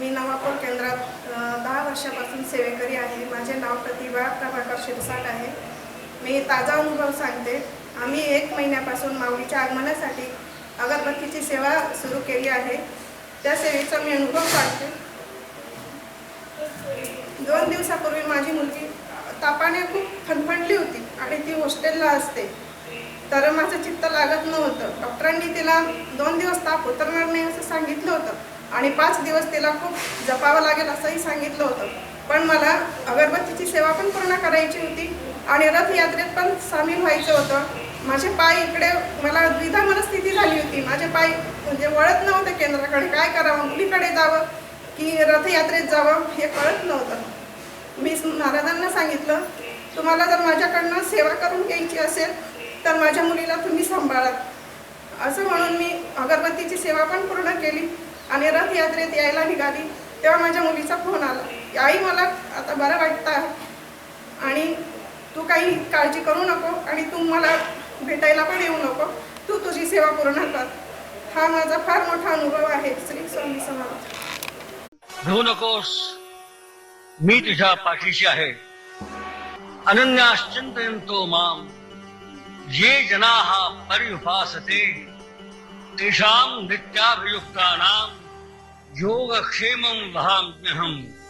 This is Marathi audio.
मी नवापूर केंद्रात दहा वर्षापासून सेवेकरी आहे. माझे नाव प्रतिभा प्रभाकर शिरसाट आहे. मी ताजा अनुभव सांगते. आम्ही एक महिन्यापासून माऊलीच्या आगमनासाठी अगरबत्तीची सेवा सुरू केली आहे. त्या सेवेचा मी अनुभव सांगते. दोन दिवसापूर्वी माझी मुलगी तापाने खूप फणफणली होती आणि ती हॉस्टेलला असते. तर माझं चित्त लागत नव्हतं. डॉक्टरांनी तिला दोन दिवस ताप उतरणार नाही असं सांगितलं होतं. आणि पाच दिवस तिला खूप जपावं लागेल असंही सांगितलं होतं. पण मला अगरबत्तीची सेवा पण पूर्ण करायची होती आणि रथयात्रेत पण सामील व्हायचं होतं. माझे पाय इकडे मला द्विधा मनस्थिती झाली होती. माझे पाय म्हणजे वळत नव्हते केंद्राकडे. काय करावं? मुलीकडे जावं की रथयात्रेत जावं हे कळत नव्हतं. मी महाराजांना सांगितलं तुम्हाला जर माझ्याकडनं सेवा करून घ्यायची असेल तर माझ्या मुलीला तुम्ही सांभाळा. असं म्हणून मी अगरबत्तीची सेवा पण पूर्ण केली. आणि रथयात्रेत यायला निघाली. तेव्हा माझ्या मुलीचा फोन आला. आई मला आता बरं वाटतं आहे आणि तू काही काळजी करू नको आणि तू मला भेटायला पण येऊ नको. तू तुझी सेवा पूर्ण कर. हा माझा फार मोठा अनुभव आहे श्री स्वामी समाज घेऊ नकोस. मी तुझ्या पाठीशी आहे. अनन्याश्चिंतयन्तो माम. ये जनाः पर्युपासते तेषां नित्याभियुक्तानां योगक्षेमं वहाम्यहम्।